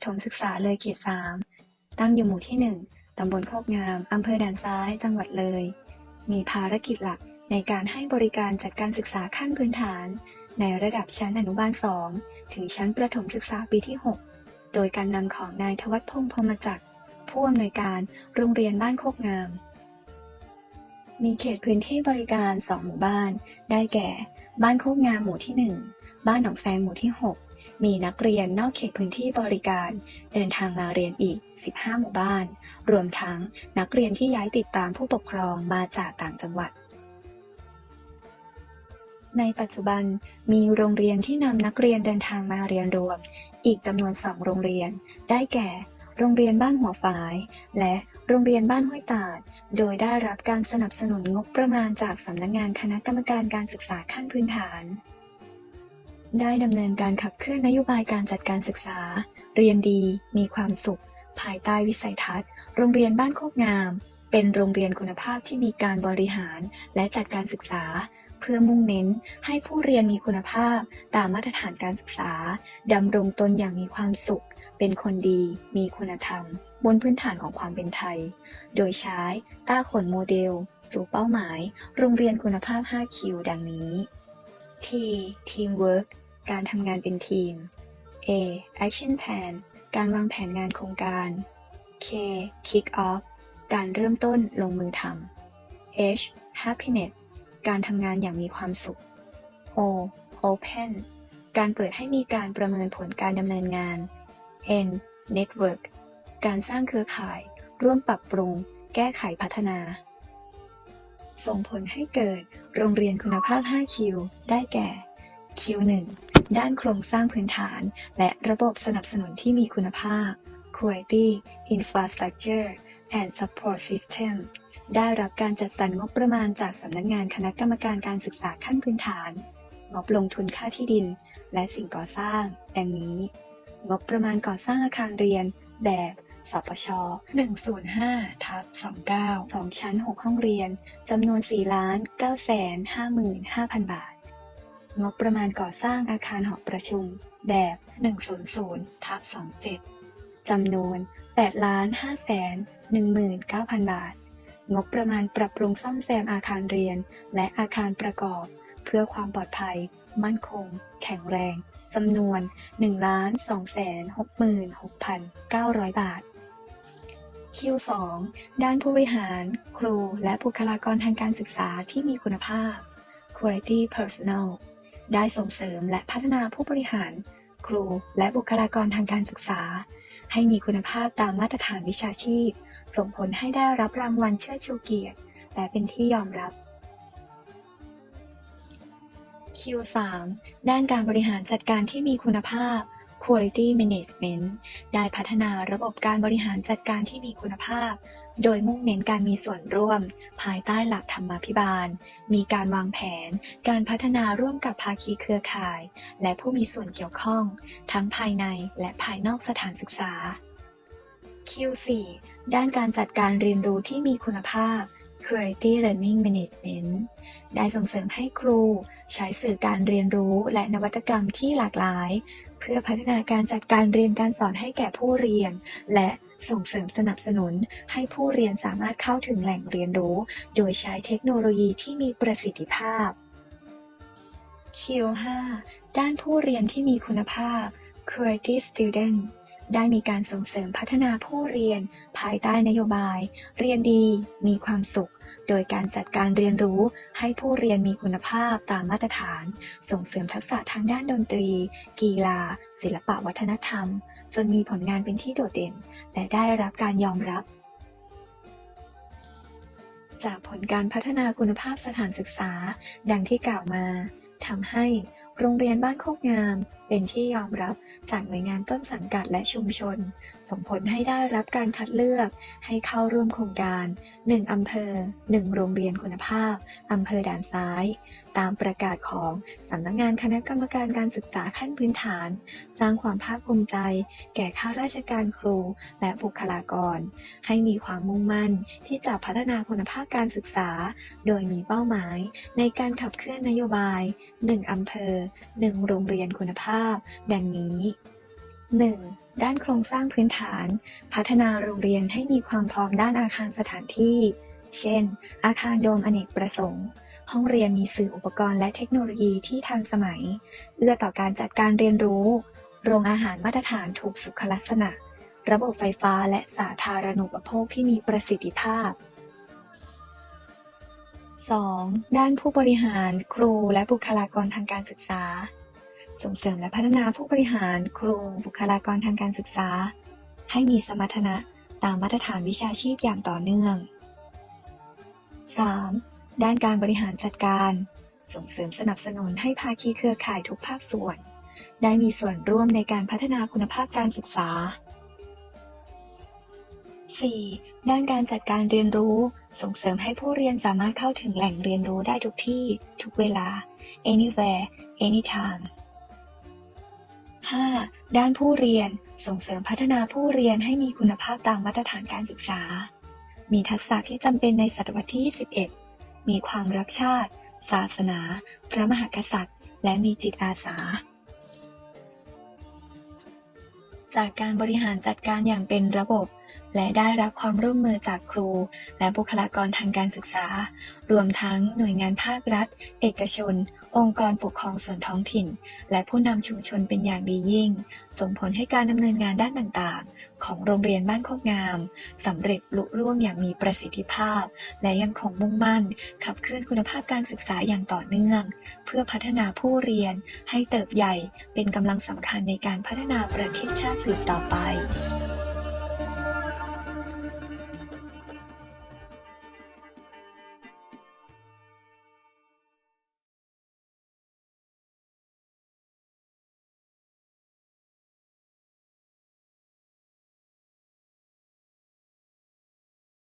ประถมศึกษาเลยเขตสามตั้งอยู่หมู่ที่หนึ่งตำบลโคกงาม อำเภอด่านซ้าย จังหวัดเลย มีภารกิจหลักในการให้บริการจัดการศึกษาขั้นพื้นฐาน ในระดับชั้นอนุบาล 2 ถึงชั้นประถมศึกษาปีที่ 6 โดยการนำของนายทวัฒพงษ์พรมจักรผู้อำนวยการโรงเรียนบ้านโคกงาม มีเขตพื้นที่บริการ 2 หมู่บ้าน ได้แก่ บ้านโคกงามหมู่ที่ 1 บ้านหนองแซงหมู่ที่ 6 มีนักเรียนนอกเขตพื้นที่บริการ เดินทางมาเรียนอีก 15 หมู่บ้าน รวมทั้งนักเรียนที่ย้ายติดตามผู้ปกครองมาจากต่างจังหวัด ในปัจจุบันมีโรงเรียนที่นำนักเรียนเดินทางมาเรียนรวม อีกจำนวนสองโรงเรียน ได้แก่ โรงเรียนบ้านหัวฝาย และโรงเรียนบ้านห้วยตาด โดยได้รับการสนับสนุนงบประมาณจากสำนักงานคณะกรรมการการศึกษาขั้นพื้นฐาน ได้ดำเนินการขับเคลื่อนนโยบายการจัดการศึกษา เรียนดี มีความสุข ภายใต้วิสัยทัศน์ โรงเรียนบ้านโคกงาม เป็นโรงเรียนคุณภาพที่มีการบริหารและจัดการศึกษา เพื่อมุ่งเน้นให้ผู้เรียนมีคุณภาพ ตามมาตรฐานการศึกษาดำรงตนอย่างมีความสุข เป็นคนดี มีคุณธรรม บนพื้นฐานของความเป็นไทย โดยใช้ต้าขนโมเดล สู่เป้าหมาย โรงเรียนคุณภาพ 5 คิว ดังนี้ T Teamwork การทำงานเป็นทีม A Action Plan การวางแผนงานโครงการ K Kick Off การเริ่มต้นลงมือทำ H Happiness การทำงานอย่างมีความสุข O Open การเปิดให้มีการประเมินผลการดำเนินงาน N Network การสร้างเครือข่าย ร่วมปรับปรุง แก้ไขพัฒนา ส่งผลให้เกิดโรงเรียนคุณภาพ5คิวได้แก่ Q1 ด้านโครงสร้างพื้นฐาน และระบบสนับสนุนที่มีคุณภาพ Quality Infrastructure and Support System ได้รับการจัดสรรงบประมาณจากสำนักงานคณะกรรมการการศึกษาขั้นพื้นฐาน งบลงทุนค่าที่ดิน และสิ่งก่อสร้าง ดังนี้ งบประมาณก่อสร้างอาคารเรียน แบบสปช 105ทับ29 2 ชั้น 6 ห้องเรียน จำนวน4ล้าน9แสน55,000 บาท งบประมาณก่อสร้างอาคารหอประชุม แบบ 100ทับ27จำนวน8ล้าน5แสน19,000 บาท งบประมาณปรับปรุงซ่อมแซมอาคารเรียน และอาคารประกอบ เพื่อความปลอดภัย มั่นคง แข็งแรงจำนวน1 2 6 6 900 บาท Q2 ด้านผู้บริหาร ครู และบุคลากรทางการศึกษาที่มีคุณภาพ Quality Personnel ได้ส่งเสริมและพัฒนาผู้บริหาร ครูและบุคลากรทางการศึกษา ให้มีคุณภาพตามมาตรฐานวิชาชีพ ส่งผลให้ได้รับรางวัลเชิดชูเกียรติ และเป็นที่ยอมรับ Q3 ด้านการบริหารจัดการที่มีคุณภาพ Quality Management ได้พัฒนาระบบการบริหารจัดการที่มีคุณภาพ โดยมุ่งเน้นการมีส่วนร่วม ภายใต้หลักธรรมาภิบาล มีการวางแผน การพัฒนาร่วมกับภาคีเครือข่าย และผู้มีส่วนเกี่ยวข้อง ทั้งภายในและภายนอกสถานศึกษา Q4 ด้านการจัดการเรียนรู้ที่มีคุณภาพ Quality Learning Management ได้ส่งเสริมให้ครู ใช้สื่อการเรียนรู้และนวัตกรรมที่หลากหลาย เพื่อพัฒนาการจัดการเรียนการสอนให้แก่ผู้เรียน และส่งเสริมสนับสนุน ให้ผู้เรียนสามารถเข้าถึงแหล่งเรียนรู้ โดยใช้เทคโนโลยีที่มีประสิทธิภาพ Q5 ด้านผู้เรียนที่มีคุณภาพ Quality Student ได้มีการส่งเสริมพัฒนาผู้เรียน ภายใต้นโยบาย เรียนดี มีความสุข โดยการจัดการเรียนรู้ให้ผู้เรียนมีคุณภาพตามมาตรฐาน ส่งเสริมทักษะทางด้านดนตรี กีฬา ศิลปะวัฒนธรรม จนมีผลงานเป็นที่โดดเด่น และได้รับการยอมรับ จากผลการพัฒนาคุณภาพสถานศึกษา ดังที่กล่าวมาทำให้ โรงเรียนบ้านโคกงาม เป็นที่ยอมรับจากหน่วยงานต้นสังกัดและชุมชน ส่งผลให้ได้รับการคัดเลือก ให้เข้าร่วมโครงการ 1 อำเภอ 1 โรงเรียนคุณภาพ อำเภอด่านซ้าย ตามประกาศของสำนักงานคณะกรรมการการศึกษาขั้นพื้นฐาน สร้างความภาคภูมิใจ แก่ข้าราชการครู และบุคลากร ให้มีความมุ่งมั่นที่จะพัฒนาคุณภาพการศึกษา โดยมีเป้าหมาย ในการขับเคลื่อนนโยบาย 1 อำเภอ1 โรงเรียนคุณภาพ ดังนี้ 1. ด้านโครงสร้างพื้นฐาน พัฒนาโรงเรียนให้มีความพร้อมด้านอาคารสถานที่ เช่น อาคารโดมอเนกประสงค์ ห้องเรียนมีสื่ออุปกรณ์และเทคโนโลยีที่ทันสมัย เอื้อต่อการจัดการเรียนรู้ โรงอาหารมาตรฐานถูกสุขลักษณะ ระบบไฟฟ้าและสาธารณูปโภคที่มีประสิทธิภาพ 2. ด้านผู้บริหาร ครู และบุคลากรทางการศึกษา ส่งเสริมและพัฒนาผู้บริหาร ครู บุคลากรทางการศึกษา ให้มีสมรรถนะตามมาตรฐานวิชาชีพอย่างต่อเนื่อง 3. ด้านการบริหารจัดการ ส่งเสริมสนับสนุนให้ภาคีเครือข่ายทุกภาคส่วน ได้มีส่วนร่วมในการพัฒนาคุณภาพการศึกษา 4. ด้านการจัดการเรียนรู้ ส่งเสริมให้ผู้เรียนสามารถเข้าถึงแหล่งเรียนรู้ได้ทุกที่ ทุกเวลา anywhere anytime 5. ด้านผู้เรียน ส่งเสริมพัฒนาผู้เรียนให้มีคุณภาพตามมาตรฐานการศึกษา มีทักษะที่จำเป็นในศตวรรษที่ 21 มีความรักชาติ ศาสนา พระมหากษัตริย์ และมีจิตอาสา จากการบริหารจัดการอย่างเป็นระบบ และได้รับความร่วมมือจากครู และบุคลากรทางการศึกษา รวมทั้งหน่วยงานภาครัฐ เอกชน องค์กรปกครองส่วนท้องถิ่น และผู้นำชุมชนเป็นอย่างดียิ่ง ส่งผลให้การดำเนินงานด้านต่างๆ ของโรงเรียนบ้านโคกงามสำเร็จลุล่วงอย่างมีประสิทธิภาพ และยังคงมุ่งมั่น ขับเคลื่อนคุณภาพการศึกษาอย่างต่อเนื่อง เพื่อพัฒนาผู้เรียนให้เติบใหญ่เป็นกำลังสำคัญในการพัฒนาประเทศชาติสืบต่อไป